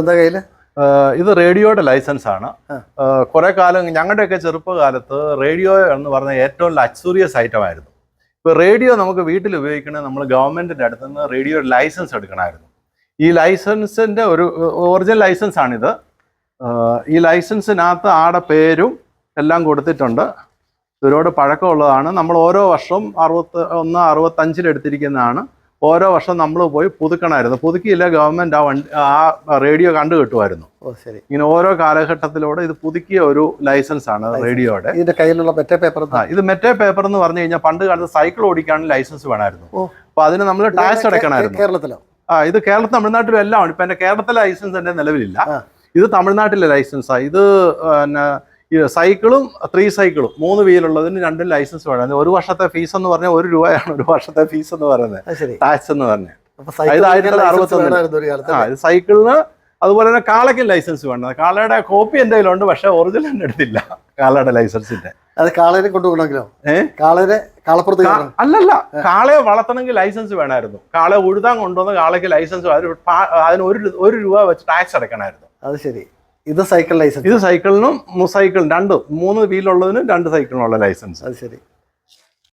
എന്താ കയ്യിൽ? ഇത് റേഡിയോയുടെ ലൈസൻസ് ആണ്. കുറെ കാലം ഞങ്ങളുടെയൊക്കെ ചെറുപ്പകാലത്ത് റേഡിയോ എന്ന് പറഞ്ഞ ഏറ്റവും ലക്സൂറിയസ് ഐറ്റം ആയിരുന്നു. ഇപ്പൊ റേഡിയോ നമുക്ക് വീട്ടിൽ ഉപയോഗിക്കണമെങ്കിൽ നമ്മൾ ഗവൺമെന്റിന്റെ അടുത്ത് നിന്ന് റേഡിയോ ലൈസൻസ് എടുക്കണമായിരുന്നു. ഈ ലൈസൻസിന്റെ ഒരു ഒറിജിനൽ ലൈസൻസ് ആണിത്. ഈ ലൈസൻസിനകത്ത് ആടെ പേരും എല്ലാം കൊടുത്തിട്ടുണ്ട്. ഇതിനോട് പഴക്കമുള്ളതാണ്. നമ്മൾ ഓരോ വർഷവും അറുപത്തി ഒന്ന് അറുപത്തഞ്ചിൽ എടുത്തിരിക്കുന്നതാണ്. ഓരോ വർഷം നമ്മൾ പോയി പുതുക്കണമായിരുന്നു. പുതുക്കിയില്ല ഗവൺമെന്റ് ആ വണ്ടി ആ റേഡിയോ കണ്ടു കിട്ടുമായിരുന്നു. ഓ ശരി. ഇങ്ങനെ ഓരോ കാലഘട്ടത്തിലൂടെ ഇത് പുതുക്കിയ ഒരു ലൈസൻസ് ആണ് റേഡിയോയുടെ. ഇതിന്റെ കയ്യിലുള്ള മെറ്റേ പേപ്പർ ഇത് മെറ്റേ പേപ്പർ എന്ന് പറഞ്ഞു കഴിഞ്ഞാൽ പണ്ട് കാലത്ത് സൈക്കിൾ ഓടിക്കാനും ലൈസൻസ് വേണമായിരുന്നു. അപ്പൊ അതിന് നമ്മൾ ടാക്സ് അടയ്ക്കണമായിരുന്നു. കേരളത്തിലോ? ആ ഇത് കേരള തമിഴ്നാട്ടിലും എല്ലാം ഉണ്ട്. ഇപ്പൊ എന്റെ കേരളത്തിലെ ലൈസൻസ് എന്റെ നിലവിലില്ല. ഇത് തമിഴ്നാട്ടിലെ ലൈസൻസാണ് ഇത് പിന്നെ സൈക്കിളും ത്രീ സൈക്കിളും മൂന്ന് വീലുള്ളതിന് രണ്ടും ലൈസൻസ് വേണം. ഒരു വർഷത്തെ ഫീസ് എന്ന് പറഞ്ഞാൽ ഒരു രൂപയാണ് ഒരു വർഷത്തെ ഫീസ് എന്ന് പറയുന്നത്. ടാക്സ് എന്ന് പറഞ്ഞാൽ. ഇത് ആയിരത്തി തൊള്ളായിരത്തി സൈക്കിളിന് അതുപോലെ തന്നെ കാളയ്ക്കും ലൈസൻസ് വേണം. കാളയുടെ കോപ്പി എന്റെ കയ്യിലുണ്ട് പക്ഷെ ഒറിജിനൽ എന്റെ അടുത്തില്ല. കാളയുടെ ലൈസൻസിന്റെ അത് കാളേനെ കൊണ്ടുപോകണമെങ്കിലോ? കാളയെ കാളേനെ കാളപ്പുറത്ത് അല്ലല്ല കാളയെ വളർത്തണമെങ്കിൽ ലൈസൻസ് വേണമായിരുന്നു. കാളയെ ഉഴുതാൻ കൊണ്ടുവന്ന് കാളയ്ക്ക് ലൈസൻസ് അതിന് അതിന് ഒരു ഒരു രൂപ വെച്ച് ടാക്സ് അടയ്ക്കണമായിരുന്നു. അത് ശരി. ഇത് സൈക്കിൾ ലൈസൻസ് ഇത് സൈക്കിളിനും രണ്ടും രണ്ട്. മൂന്ന് വീലുള്ളതിനും രണ്ട് സൈക്കിളിനുള്ള ലൈസൻസ് അത് ശരി.